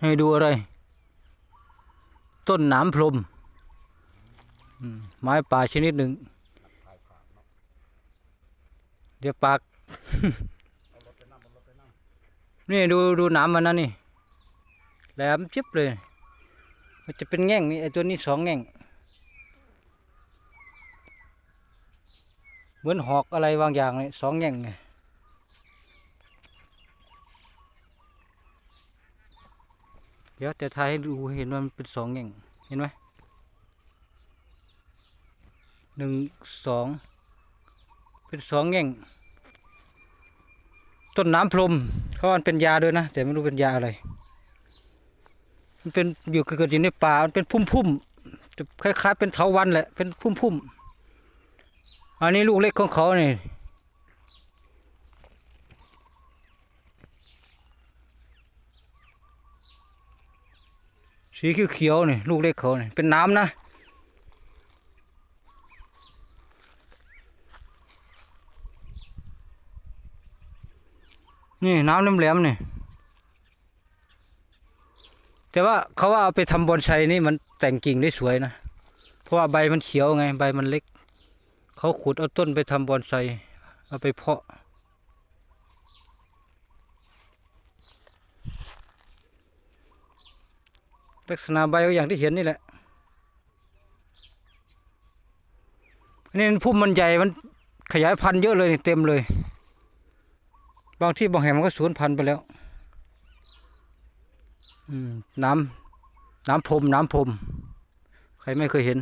ให้ดูอะไร ต้นหนามพรมไม้ป่าชนิดหนึ่ง เดี๋ยวปาก นี่ดูดูหนามมันนะนี่ แหลมจิบเลย มันจะเป็นแง่งนี่ไอตัวนี้สองแง่ง เหมือนหอกอะไรบางอย่างเลยสองแง่งไง เดี๋ยวจะถ่ายให้ดูเห็นว่ามันเป็นสองแง่งเห็นไหมหนึ่งสองเป็นสองแง่ง ต้นน้ำพรมเขาว่ามันเป็นยาด้วยนะ แต่ไม่รู้เป็นยาอะไร มันเป็นอยู่เกิดอยู่ในป่ามันเป็นพุ่มๆจะคล้ายๆเป็นเถาวันแหละเป็นพุ่มๆอันนี้ลูกเล็กของเขาเนี่ย สีเขียวๆนี่ลูกเล็กเขานี่เป็นน้ำนะนี่น้ำแหลมๆนี่แต่ว่าเขาว่าเอาไปทำบอนไซนี่มันแต่งกิ่งได้สวยนะ เพราะว่าใบมันเขียวไง ใบมันเล็ก เขาขุดเอาต้นไปทำบอนไซเอาไปเพาะ ลักษณะใบก็อย่างที่เห็นนี่แหละอันนี้พุ่มมันใหญ่มันขยายพันธุ์เยอะเลยเต็มเลย บางที่บางแห่งมันก็สูญพันธุ์ไปแล้วน้ำน้ำพรมน้ำพรมใครไม่เคยเห็น